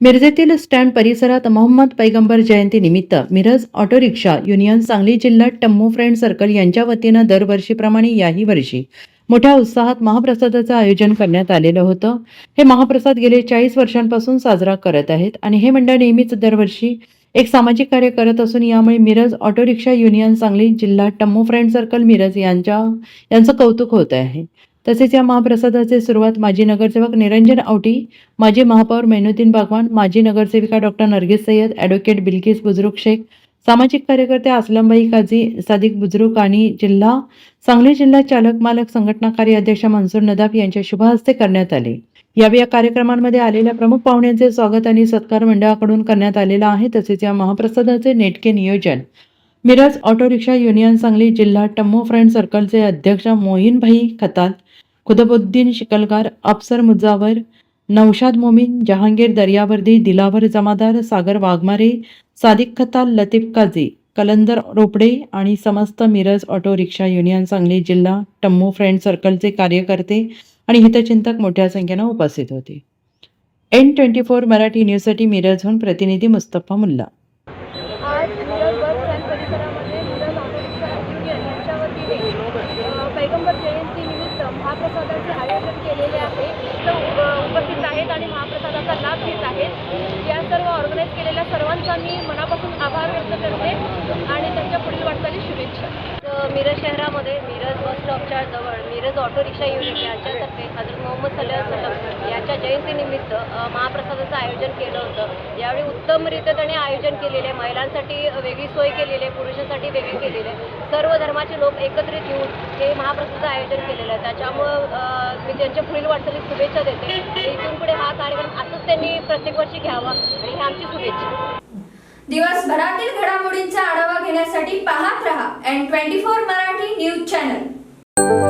मिरजेतील स्टँड परिसरात मोहम्मद पैगंबर जयंती निमित्त Miraj auto rickshaw union Sangli जिल्हा टम्मू फ्रेंड सर्कल यांच्या वतीनं दरवर्षीप्रमाणे याही वर्षी मोठ्या उत्साहात महाप्रसादाचं आयोजन करण्यात आलेलं होतं. हे महाप्रसाद गेले चाळीस वर्षांपासून साजरा करत आहेत आणि हे मंडळ नेहमीच दरवर्षी एक सामाजिक कार्य करत असून यामुळे Miraj auto rickshaw union Sangli जिल्हा टम्मू फ्रेंड सर्कल मिरज यांच्या यांचं कौतुक होत आहे. तसेच या महाप्रसादाची सुरुवात माजी नगरसेवक निरंजन औटी माजी महापौर मेनुद्दीन बागवान माजी नगरसेविका डॉक्टर नरगिस सय्यद ॲडव्होकेट बिल्किस बुजुर्ग शेख सामाजिक कार्यकर्ते असलमबाई काझी सादिक बुजुर्ग आणि जिल्हा सांगली जिल्हा चालक मालक संघटना कार्याध्यक्ष मनसूर नदाफ यांच्या शुभहस्ते करण्यात आले. यावेळी या कार्यक्रमांमध्ये आलेल्या प्रमुख पाहुण्यांचे स्वागत आणि सत्कार मंडळाकडून करण्यात आलेला आहे. तसेच या महाप्रसादाचे नेटके नियोजन Miraj auto rickshaw union Sangli जिल्हा टम्मो फ्रेंड सर्कलचे अध्यक्ष मोहीनभाई खताल खुदबुद्दीन शिकलगार अफसर मुजावर नौशाद मोमीन जहांगीर दर्यावर्दी दिलावर जमादार सागर वाघमारे सादिक खताल लतीफ काझी कलंदर रोपडे आणि समस्त Miraj auto rickshaw union Sangli जिल्हा टम्मू फ्रेंड सर्कलचे कार्यकर्ते आणि हितचिंतक मोठ्या संख्येनं उपस्थित होते. एन ट्वेंटी फोर मराठी न्यूजसाठी मिरजहून प्रतिनिधी मुस्तफा मुल्ला आज मिरज बस स्टँड परिसरामध्ये मिरज ऑटो रिक्षा युनियन यांच्या वतीने अ, जयंतीनिमित्त महाप्रसादाचे आयोजन केलेले आहे. तर उपस्थित आहेत आणि महाप्रसादाचा लाभ घेत आहेत. या सर्व ऑर्गनाईज केलेल्या सर्वांचा मी मनापासून आभार व्यक्त करते आणि त्यांच्या पुढील वाटचाली शुभेच्छा तर मिरज शहरामध्ये मिरज बस स्टॉपच्या जवळ मिरज ऑटो रिक्षा युनिट यांच्यातर्फे हजरत मोहम्मद सल्लाह सल्लम याच्या जयंतीनिमित्त महाप्रसादाचं आयोजन केलं होतं. यावेळी उत्तमरित्या त्यांनी आयोजन केलेले आहे. महिलांसाठी वेगळी सोय केलेली आहे पुरुषांसाठी वेगळी केलेली आहे सर्व धर्माचे लोक एकत्रित येऊन हे महाप्रसादाचं आयोजन केलेलं आहे. त्याच्यामुळं मी त्यांच्या पुढील वाटचाली शुभेच्छा देते. इथून पुढे हा कार्यक्रम असंच त्यांनी प्रत्येक वर्षी घ्यावा. आणि ही आमची शुभेच्छा. दिवसभरातील घडामोडींचा आढावा पाहण्यासाठी पाहत रहा and twenty four Marathi news channel